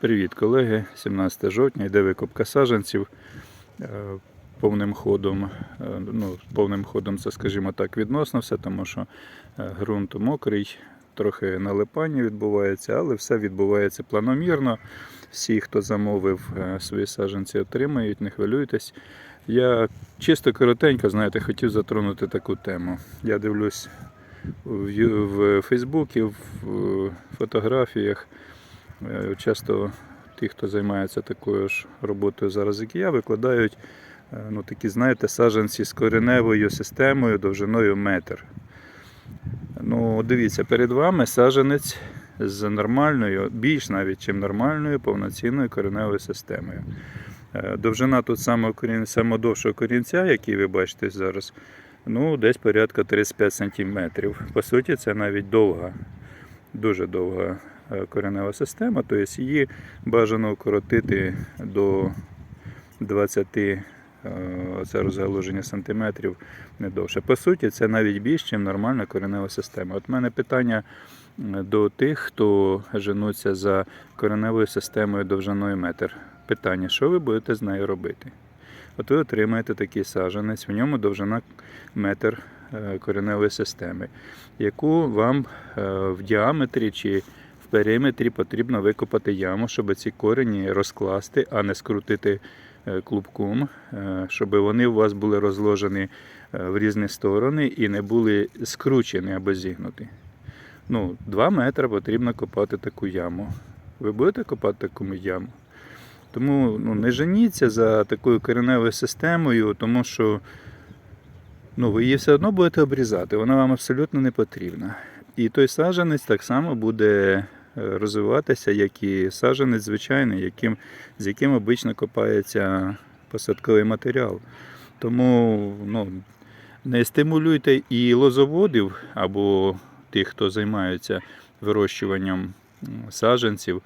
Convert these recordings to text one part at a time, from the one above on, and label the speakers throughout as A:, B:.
A: Привіт, колеги! 17 жовтня йде викупка саджанців е, повним ходом. Е, Ну, повним ходом це, скажімо так, відносно все, тому що е, ґрунт мокрий, трохи налипання відбувається, але все відбувається планомірно. Всі, хто замовив свої саджанці, отримають, не хвилюйтесь. Я чисто коротенько, знаєте, хотів затронути таку тему. Я дивлюсь в Фейсбуці, в фотографіях. Е, Часто ті, хто займається такою ж роботою зараз, як і я, викладають е, ну, такі, знаєте, саджанці з кореневою системою довжиною метр. Ну, дивіться, перед вами саджанець з нормальною, більш навіть чим нормальною повноцінною кореневою системою. Е, Довжина тут самого корінця, який ви бачите зараз, ну, десь порядка 35 см. По суті, це навіть довга, дуже довга коренева система, тобто її бажано укоротити до 20 е, це розгалуження сантиметрів не довше. По суті, це навіть більш, ніж нормальна коренева система. От в мене питання до тих, хто женуться за кореневою системою довжиною метр. Питання, що ви будете з нею робити? От ви отримаєте такий саджанець, в ньому довжина метр е, кореневої системи, яку вам е, в діаметрі чи периметрі потрібно викопати яму, щоб ці корені розкласти, а не скрутити е, клубком, е, щоб вони у вас були розложені е, в різні сторони і не були скручені або зігнуті. Ну, 2 метри потрібно копати таку яму. Ви будете копати таку яму? Тому ну, не женіться за такою кореневою системою, тому що ну, ви її все одно будете обрізати, вона вам абсолютно не потрібна. І той саджанець так само буде розвиватися, як і саджанець звичайний, яким, з яким обично копається посадковий матеріал. Тому ну, не стимулюйте і лозоводів або тих, хто займається вирощуванням саджанців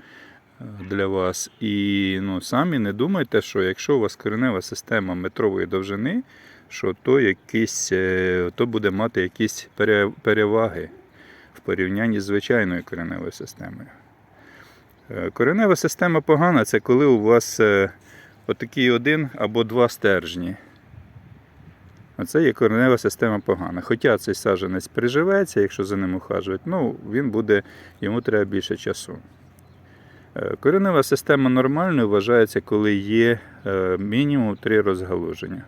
A: е, для вас. І ну, самі не думайте, що якщо у вас коренева система метрової довжини, що то, якісь, е, то буде мати якісь переваги порівнянні з звичайною кореневою системою. Е, Коренева система погана це коли у вас е, отакий один або два стержні. Оце є коренева система погана. Хоча цей саджанець приживеться, якщо за ним ухажувати, ну, він буде, йому треба більше часу. Е, Коренева система нормальною вважається, коли є мінімум три розгалуження.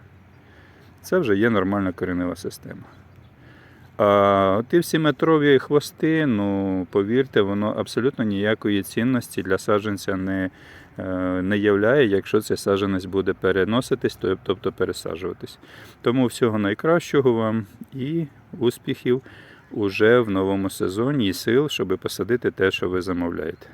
A: Це вже є нормальна коренева система. А ті всі метрові хвости, ну повірте, воно абсолютно ніякої цінності для саджанця не, е, не являє, якщо цей саджанець буде переноситись, тобто пересаджуватись. Тому всього найкращого вам і успіхів уже в новому сезоні, і сил, щоб посадити те, що ви замовляєте.